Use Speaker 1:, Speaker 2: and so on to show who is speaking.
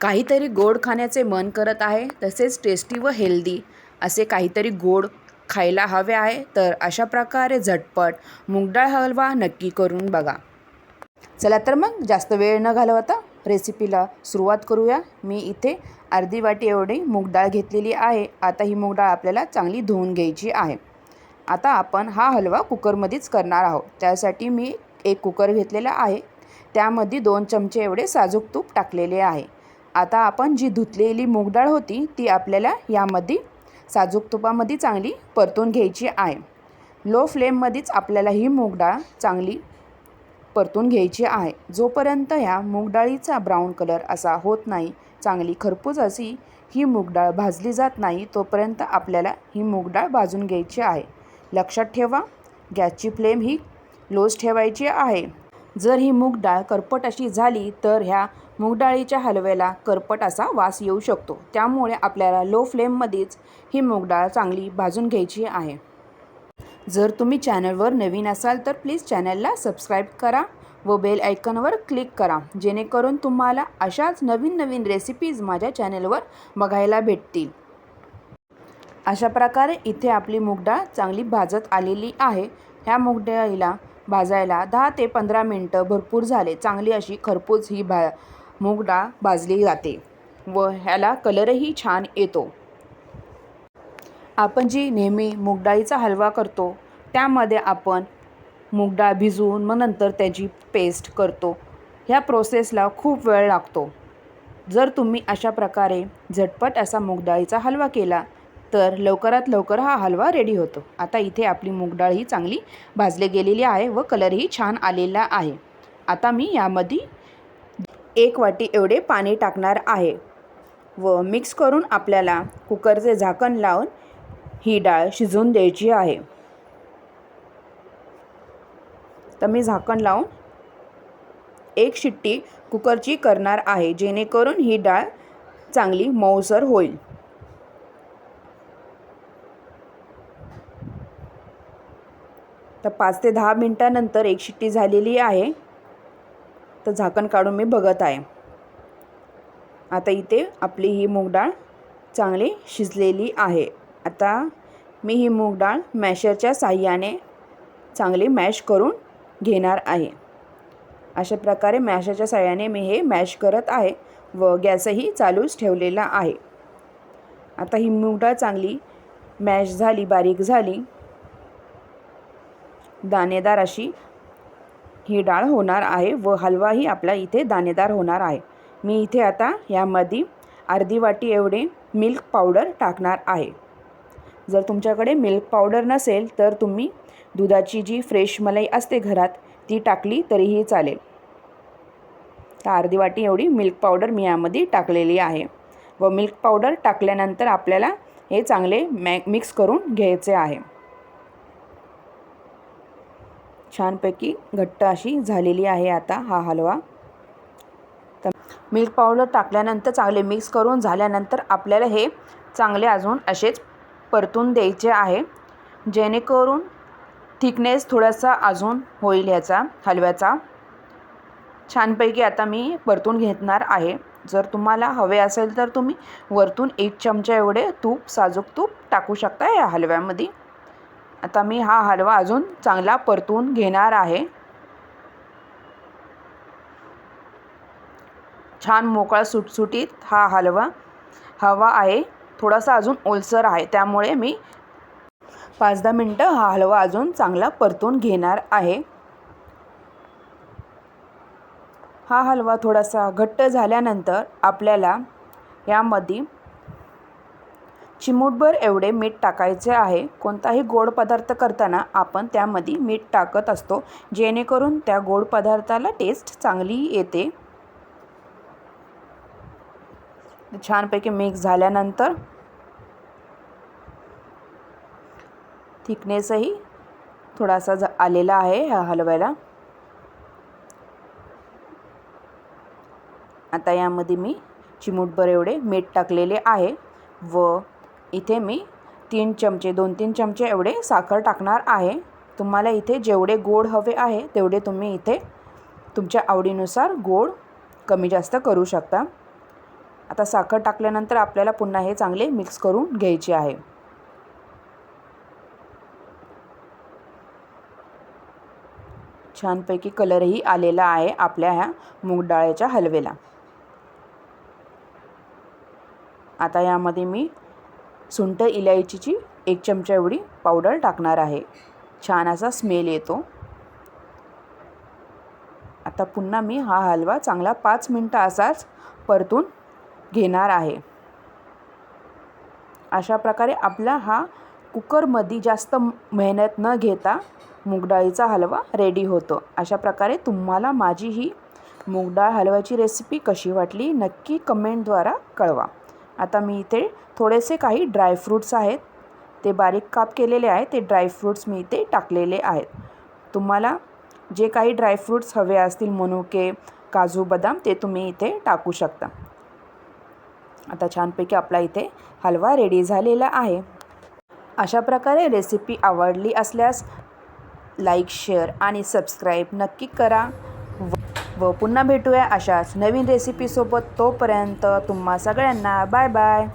Speaker 1: काहीतरी गोड खाण्याचे मन करत आहे तसेच टेस्टी व हेल्दी असे काहीतरी गोड खायला हवे आहे तर अशा प्रकारे झटपट मूगडाळ हलवा नक्की करून बघा. चला तर मग जास्त वेळ न घालवता रेसिपीला सुरुवात करूया. मी इथे अर्धी वाटी एवढी मूगडाळ घेतलेली आहे. आता ही मूगडाळ आपल्याला चांगली धुवून घ्यायची आहे. आता आपण हा हलवा कुकरमध्येच करणार आहोत. त्यासाठी मी एक कुकर घेतलेला आहे. त्यामध्ये दोन चमचे एवढे साजूक तूप टाकलेले आहे. आता आपण जी धुतलेली मूगडाळ होती ती आपल्याला यामध्ये साजूक तुपामध्ये चांगली परतून घ्यायची आहे. लो फ्लेममध्येच आपल्याला ही मूगडाळ चांगली परतून घ्यायची आहे. जोपर्यंत ह्या मूगडाळीचा ब्राऊन कलर असा होत नाही चांगली खरपूस अशी ही मूगडाळ भाजली जात नाही तोपर्यंत आपल्याला ही मूगडाळ भाजून घ्यायची आहे. लक्षात ठेवा गॅसची फ्लेम ही लोज ठेवायची आहे. जर ही मूग डाळ करपट अशी झाली तर ह्या मूगडाळीच्या हलव्याला करपट असा वास येऊ शकतो. त्यामुळे आपल्याला लो फ्लेममध्येच ही मूगडाळ चांगली भाजून घ्यायची आहे. जर तुम्ही चॅनलवर नवीन असाल तर प्लीज चॅनलला सबस्क्राईब करा व बेल आयकॉनवर क्लिक करा. जेणेकरून तुम्हाला अशाच नवीन नवीन रेसिपीज माझ्या चॅनलवर बघायला भेटतील. अशा प्रकारे इथे आपली मूगडाळ चांगली भाजत आलेली आहे. ह्या मूगडाळीला भाजायला दहा ते पंधरा मिनटं भरपूर झाले. चांगली अशी खरपूस ही भा मूगडाळ भाजली जाते व ह्याला कलरही छान येतो. आपण जी नेहमी मूगडाळीचा हलवा करतो त्यामध्ये आपण मूगडाळ भिजवून मग नंतर त्याची पेस्ट करतो. ह्या प्रोसेसला खूप वेळ लागतो. जर तुम्ही अशा प्रकारे झटपट असा मूगडाळीचा हलवा केला तर लवकरात लवकर हा हलवा रेडी होतो. आता इथे आपली मूगडाळ ही चांगली भाजली गेलेली आहे व कलरही छान आलेला आहे. आता मी यामध्ये एक वाटी एवढे पाणी टाकणार आहे. व मिक्स करून आपल्याला कुकरचे झाकण लावून ही डाळ शिजवून द्यायची आहे. तर मी झाकण लावून एक शिट्टी कुकरची करणार आहे जेणेकरून ही डाळ चांगली मऊसर होईल. तर पाच ते दहा मिनटानंतर एक शिट्टी झालेली आहे. तर झाकण काढून मी बघत आहे. आता इथे आपली ही मूगडाळ चांगली शिजलेली आहे. आता मी ही मूगडाळ मॅशरच्या साह्याने चांगली मॅश करून घेणार आहे. अशा प्रकारे मॅशरच्या साह्याने मी हे मॅश करत आहे व गॅसही चालूच ठेवलेला आहे. आता ही मूगडाळ चांगली मॅश झाली बारीक झाली. दाणेदार अशी ही डाळ होणार आहे व हलवाही आपला इथे दाणेदार होणार आहे. मी इथे आता यामध्ये अर्धी वाटी एवढे मिल्क पावडर टाकणार आहे. जर तुमच्याकडे मिल्क पावडर नसेल तर तुम्ही दुधाची जी फ्रेश मलाई असते घरात ती टाकली तरीही चालेल. तर अर्धी वाटी एवढी मिल्क पावडर मी यामध्ये टाकलेली आहे व मिल्क पावडर टाकल्यानंतर आपल्याला हे चांगले मॅ मिक्स करून घ्यायचे आहे. छानपैकी घट्ट अशी झालेली आहे आता हा हलवा. तर मिल्क पावडर टाकल्यानंतर चांगले मिक्स करून झाल्यानंतर आपल्याला हे चांगले अजून असेच परतून द्यायचे आहे. जेणेकरून थिकनेस थोडासा अजून होईल ह्याचा हलव्याचा. छानपैकी आता मी परतून घेणार आहे. जर तुम्हाला हवे असेल तर तुम्ही वरतून एक चमचा एवढे तूप साजूक तूप टाकू शकता या हलव्यामध्ये. आता मी हा हलवा अजून चांगला परतून घेणार आहे. छान मोकळा सुटसुटीत हा हलवा हवा आहे. थोडासा अजून ओलसर आहे त्यामुळे मी पाच दहा मिनटं हा हलवा अजून चांगला परतून घेणार आहे. हा हलवा थोडासा घट्ट झाल्यानंतर आपल्याला यामध्ये चिमूटभर एवढे मीठ टाकायचे आहे. कोणताही गोड पदार्थ करताना आपण त्यामध्ये मीठ टाकत असतो जेणेकरून त्या गोड पदार्थाला टेस्ट चांगली येते. छानपैकी मिक्स झाल्यानंतर थिकनेसही थोडासा झा आलेला आहे ह्या हलव्याला. आता यामध्ये मी चिमूटभर एवढे मीठ टाकलेले आहे व इथे मी तीन चमचे दोन तीन चमचे एवढे साखर टाकणार आहे. तुम्हाला इथे जेवढे गोड हवे आहे तेवढे तुम्ही इथे तुमच्या आवडीनुसार गोड कमी जास्त करू शकता. आता साखर टाकल्यानंतर आपल्याला पुन्हा हे चांगले मिक्स करून घ्यायचे आहे. छानपैकी कलरही आलेला आहे आपल्या ह्या मूग हलवेला. आता यामध्ये मी सुंठ इलायचीची एक चमचा एवढी पावडर टाकणार आहे. छान असा स्मेल येतो. आता पुन्हा मी हा हलवा चांगला पाच मिनटं असाच परतून घेणार आहे. अशा प्रकारे आपला हा कुकरमध्ये जास्त मेहनत न घेता मूगडाळीचा हलवा रेडी होतो. अशा प्रकारे तुम्हाला माझी ही मूगडाळ हलव्याची रेसिपी कशी वाटली नक्की कमेंटद्वारा कळवा. आता मी इथे थोडेसे काही ड्रायफ्रूट्स आहेत. ते बारीक काप केलेले आहे. ते ड्रायफ्रूट्स मी इथे टाकलेले आहेत. तुम्हाला जे काही ड्रायफ्रूट्स हवे असतील मनुके काजू बदाम ते तुम्ही इथे टाकू शकता. आता छानपैकी आपला इथे हलवा रेडी झालेला आहे. अशा प्रकारे रेसिपी आवडली असल्यास लाईक शेअर आणि सबस्क्राईब नक्की करा. व पुन्हा भेटूया अशाच नवीन रेसिपीसोबत तोपर्यंत तुम्हा सगळ्यांना बाय बाय